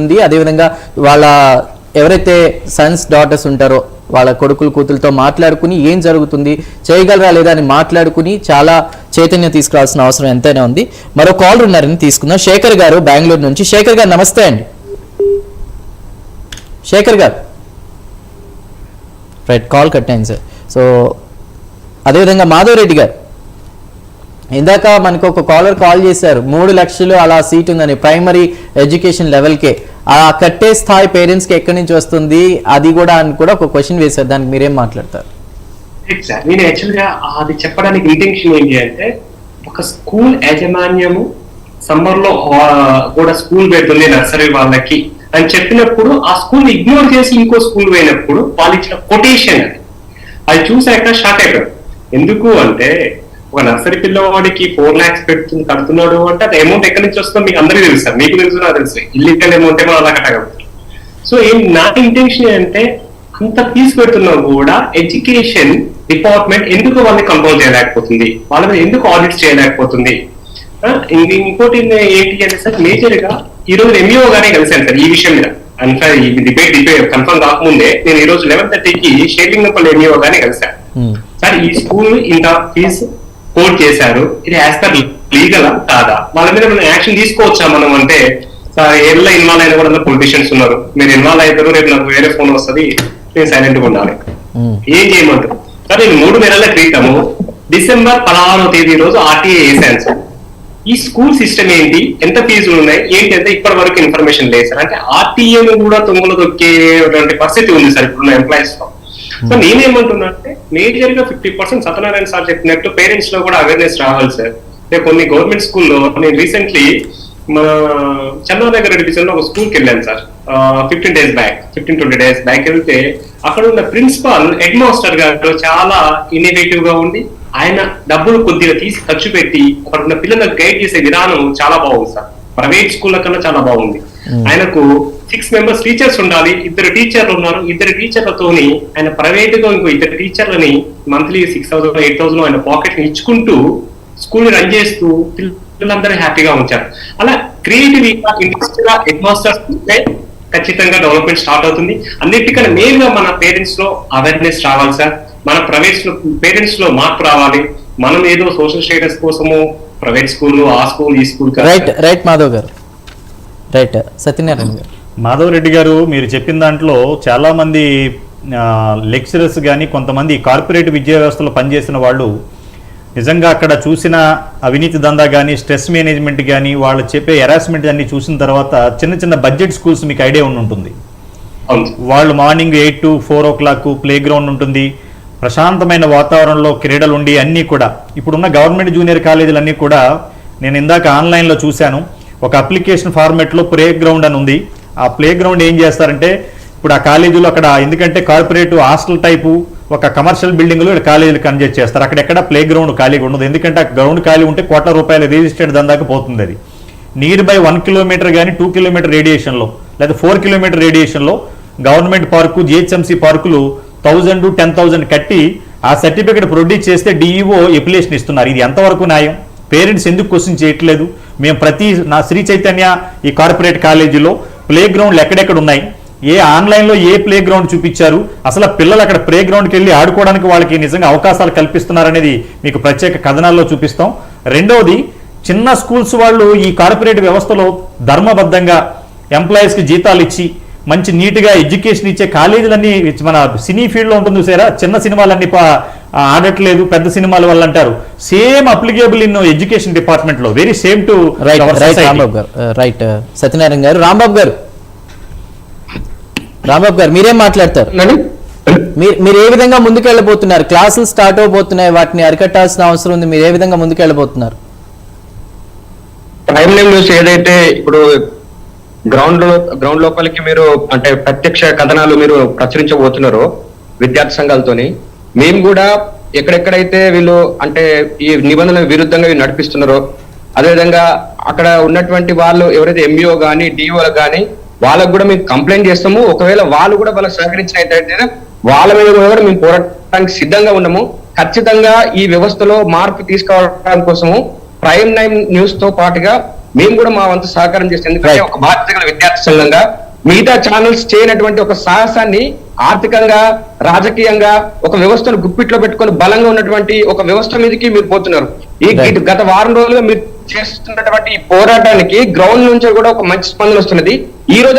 ఉంది. అదేవిధంగా వాళ్ళ ఎవరైతే సన్స్ డాటర్స్ ఉంటారో వాళ్ళ కొడుకులు కూతులతో మాట్లాడుకుని ఏం జరుగుతుంది చేయగలరా లేదా అని మాట్లాడుకుని చాలా చైతన్యం తీసుకురావాల్సిన అవసరం ఎంతైనా ఉంది. మరో కాల్ ఉన్నారని తీసుకుందాం. శేఖర్ గారు బెంగళూరు నుంచి. శేఖర్ గారు నమస్తే అండి. శేఖర్ గారు. రైట్ కాల్ కట్టాను సార్ సో అదేవిధంగా మాధవ్ రెడ్డి గారు. ఇందాక మనకు ఒక కాలర్ కాల్ చేశారు. మూడు లక్షలు అలా సీట్ ఉందని ప్రైమరీ ఎడ్యుకేషన్ లెవెల్కే ఆ కట్టే స్థాయి పేరెంట్స్కి ఎక్కడి నుంచి వస్తుంది? అది కూడా అని కూడా ఒక క్వశ్చన్ వేశారు. దానికి మీరేం మాట్లాడతారు? సార్ నేను యాక్చువల్గా అది చెప్పడానికి ఇంటెన్షన్ ఏంటి అంటే ఒక స్కూల్ యాజమాన్యము సమ్మర్లో కూడా స్కూల్ పెడుతుంది నర్సరీ వాళ్ళకి అని చెప్పినప్పుడు ఆ స్కూల్ ఇగ్నోర్ చేసి ఇంకో స్కూల్ పోయినప్పుడు వాళ్ళు ఇచ్చిన కొటేషన్ అది. అది చూసాక షాక్ అయిపోయాడు ఎందుకు అంటే ఒక నర్సరీ పిల్లవాడికి ఫోర్ లాక్స్ పెడుతుంది కడుతున్నాడు అంటే అది అమౌంట్ ఎక్కడి నుంచి వస్తుందో మీకు అందరికీ తెలుసు సార్. మీకు తెలుసు నాకు తెలుసు. ఇల్లీగల్ అమౌంట్ ఏమో అలా కట్టగలుగుతాం సో ఏం నా ఇంటెన్షన్ అంటే అంత ఫీజు పెడుతున్నా కూడా ఎడ్యుకేషన్ డిపార్ట్మెంట్ ఎందుకు వాళ్ళని కంట్రోల్ చేయలేకపోతుంది? వాళ్ళ మీద ఎందుకు ఆడిట్ చేయలేకపోతుంది? ఇంకోటి ఏంటి అంటే సార్ మేజర్గా ఈ రోజు ఎంఈఓ గానే కలిశాను సార్ ఈ విషయం మీద. అంటే ఈ డిబేట్ డిబేట్ కన్ఫర్మ్ కాకముందే నేను ఈ రోజు లెవెన్ థర్టీకి షేపింగ్పల్లి ఎంఈఓ గానే కలిశాను. Hmm. సార్ ఈ స్కూల్ ఇంత ఫీజు కోట్ చేశారు. ఇది యాజ్ పర్ లీగలా కాదా? వాళ్ళ మీద మనం యాక్షన్ తీసుకోవచ్చా మనం అంటే సార్ ఏళ్ళ ఇన్వాల్వ్ అయిన కూడా పొలిటీషియన్స్ ఉన్నారు. మీరు ఇన్వాల్వ్ అవుతారు రేపు నాకు వేరే ఫోన్ వస్తుంది నేను సైలెంట్గా ఉండాలి. ఏం చేయమంటారు? సార్ నేను మూడు నెలల క్రితము డిసెంబర్ పదహారవ తేదీ రోజు ఆర్టీఏ వేసాను సార్. ఈ స్కూల్ సిస్టమ్ ఏంటి? ఎంత ఫీజులు ఉన్నాయి? ఏంటి అంటే ఇప్పటి వరకు ఇన్ఫర్మేషన్ లేదు సార్. అంటే ఆర్టీఏను కూడా తొంగలు తొక్కేటువంటి పరిస్థితి ఉంది సార్ ఇప్పుడున్న ఎంప్లాయీస్లో. సో నేనేమంటున్నా అంటే మేజర్గా ఫిఫ్టీ పర్సెంట్ సత్యనారాయణ సార్ చెప్పినట్టు పేరెంట్స్లో కూడా అవేర్నెస్ రావాలి సార్. రేపు కొన్ని గవర్నమెంట్ స్కూల్లో నేను రీసెంట్లీ మన చంద్రనగర్ డివిజన్లో ఒక స్కూల్కి వెళ్ళాను sir. Fifteen days back fifteen twenty days back వెళ్తే అక్కడ ఉన్న ప్రిన్సిపాల్ హెడ్ మాస్టర్ గారు చాలా ఇన్నోవేటివ్గా ఉండి ఆయన డబ్బులు కొద్దిగా తీసి ఖర్చు పెట్టి అక్కడ ఉన్న పిల్లలకు గైడ్ చేసే విధానం చాలా బాగుంది సార్. ప్రైవేట్ స్కూళ్ళ కన్నా చాలా బాగుంది. ఆయనకు సిక్స్ మెంబర్స్ టీచర్స్ ఉండాలి. ఇద్దరు టీచర్లు ఉన్నారు. ఇద్దరు టీచర్లతోని ఆయన ప్రైవేట్గా ఇంకో ఇద్దరు టీచర్లని monthly six thousand eight thousand ఆయన పాకెట్ ఇచ్చుకుంటూ స్కూల్ రన్ చేస్తూ పిల్లలందరూ హ్యాపీగా ఉంచారు అలా క్రియేటివ్ ఇంట్రెస్ట్గా హెడ్ మాస్టర్స్ ఉంటే ఖచ్చితంగా డెవలప్మెంట్ స్టార్ట్ అవుతుంది. అన్నిటికన్నా మెయిన్గా మన పేరెంట్స్లో అవేర్నెస్ రావాలి సార్. మన ప్రైవేట్స్లో పేరెంట్స్లో మార్పు రావాలి. మనం ఏదో సోషల్ స్టేటస్ కోసము ప్రైవేట్ స్కూల్ ఆ స్కూల్ ఈ స్కూల్ రైట్ రైట్ మాధవ్ గారు రైట్ సత్యనారాయణ గారు. మాధవ్ రెడ్డి గారు మీరు చెప్పిన దాంట్లో చాలామంది లెక్చరర్స్ కానీ కొంతమంది కార్పొరేట్ విద్యా వ్యవస్థలో పనిచేసిన వాళ్ళు నిజంగా అక్కడ చూసిన అవినీతి దందా కానీ స్ట్రెస్ మేనేజ్మెంట్ కానీ వాళ్ళు చెప్పే హెరాస్మెంట్ అన్ని చూసిన తర్వాత చిన్న చిన్న బడ్జెట్ స్కూల్స్ మీకు ఐడియా ఉండి ఉంటుంది. వాళ్ళు morning eight to four o'clock playground ఉంటుంది. ప్రశాంతమైన వాతావరణంలో క్రీడలు ఉండి అన్నీ కూడా ఇప్పుడున్న గవర్నమెంట్ జూనియర్ కాలేజీలన్నీ కూడా నేను ఇందాక ఆన్లైన్లో చూశాను. ఒక అప్లికేషన్ ఫార్మెట్లో ప్లే గ్రౌండ్ అని ఉంది. ఆ ప్లే గ్రౌండ్ ఏం చేస్తారంటే ఇప్పుడు ఆ కాలేజీలో అక్కడ ఎందుకంటే కార్పొరేట్ హాస్టల్ టైపు ఒక కమర్షియల్ బిల్డింగ్లో కాలేజీలు కన్జెక్ట్ చేస్తారు. అక్కడెక్కడ ప్లే గ్రౌండ్ ఖాళీగా ఉండదు. ఎందుకంటే ఆ గ్రౌండ్ ఖాళీ ఉంటే కోట్ల రూపాయల రిజిస్టర్డ్ దందాక పోతుంది అది. నియర్ బై వన్ కిలోమీటర్ కానీ టూ కిలోమీటర్ రేడియేషన్లో లేదా ఫోర్ కిలోమీటర్ రేడియేషన్లో గవర్నమెంట్ పార్కు జిహెచ్ఎంసీ పార్కులు థౌజండ్ టెన్ థౌజండ్ కట్టి ఆ సర్టిఫికేట్ ప్రొడ్యూస్ చేస్తే డిఈఓ ఎప్లికేషన్ ఇస్తున్నారు. ఇది ఎంతవరకు న్యాయం? పేరెంట్స్ ఎందుకు క్వశ్చన్ చేయట్లేదు? మేము ప్రతి నా శ్రీ చైతన్య ఈ కార్పొరేట్ కాలేజీలో ప్లే గ్రౌండ్లు ఎక్కడెక్కడ ఉన్నాయి? ఏ ఆన్లైన్లో ఏ ప్లే గ్రౌండ్ చూపించారు? అసలు పిల్లలు అక్కడ ప్లే గ్రౌండ్కి వెళ్ళి ఆడుకోవడానికి వాళ్ళకి నిజంగా అవకాశాలు కల్పిస్తున్నారనేది మీకు ప్రత్యేక కథనాల్లో చూపిస్తాం. రెండవది చిన్న స్కూల్స్ వాళ్ళు ఈ కార్పొరేట్ వ్యవస్థలో ధర్మబద్ధంగా ఎంప్లాయీస్కి జీతాలు ఇచ్చి మంచి నీట్గా ఎడ్యుకేషన్ ఇచ్చే కాలేజీలన్నీ మన సినీ ఫీల్డ్లో ఉంటుంది చూసారా? చిన్న సినిమాలన్నీ పా- ఆడట్లేదు పెద్ద సినిమాల వల్ల అంటారు. సేమ్ అప్లికేబుల్ ఇన్ ఎడ్యుకేషన్ డిపార్ట్మెంట్లో very same to right right Rambabu గారు. రైట్ సత్యనారాయణ గారు రాంబాబు గారు. రాంబాబు గారు మీరేం మాట్లాడతారు? మీరు ఏ విధంగా ముందుకెళ్ళబోతున్నారు? క్లాసులు స్టార్ట్ అవబోతున్నాయి వాటిని అరికట్టాల్సిన అవసరం ఉంది మీరు ఏ విధంగా ముందుకెళ్ళబోతున్నారు? లైన్ న్యూస్ ఏదైతే ఇప్పుడు గ్రౌండ్లో గ్రౌండ్ లోపలికి మీరు అంటే ప్రత్యక్ష కథనాలు మీరు ప్రచురించబోతున్నారో విద్యార్థి సంఘాలతోని మేము కూడా ఎక్కడెక్కడైతే వీళ్ళు అంటే ఈ నిబంధనల విరుద్ధంగా వీళ్ళు నడిపిస్తున్నారో అదేవిధంగా అక్కడ ఉన్నటువంటి వాళ్ళు ఎవరైతే ఎంబీఓ కానీ డిఓలు కానీ వాళ్ళకు కూడా మేము కంప్లైంట్ చేస్తాము ఒకవేళ వాళ్ళు కూడా వాళ్ళకి సహకరించినట్టయితే వాళ్ళ మీద కూడా మేము పోరాటానికి సిద్ధంగా ఉన్నాము ఖచ్చితంగా ఈ వ్యవస్థలో మార్పు తీసుకురావడం కోసము ప్రైమ్ నైన్ న్యూస్తో పాటుగా మేము కూడా మా వంతు సహకారం Right. ఒక బాధ్యత గల విద్యార్థి సంఘంగా మిగతా ఛానల్స్ చేయనటువంటి ఒక సాహసాన్ని ఆర్థికంగా రాజకీయంగా ఒక వ్యవస్థను గుప్పిట్లో పెట్టుకొని బలంగా ఉన్నటువంటి ఒక వ్యవస్థ మీదకి మీరు పోతున్నారు. ఈ గత వారం రోజులుగా మీరు చేస్తున్నటువంటి ఈ పోరాటానికి గ్రౌండ్ నుంచి కూడా ఒక మంచి స్పందన వస్తున్నది. ఈ రోజున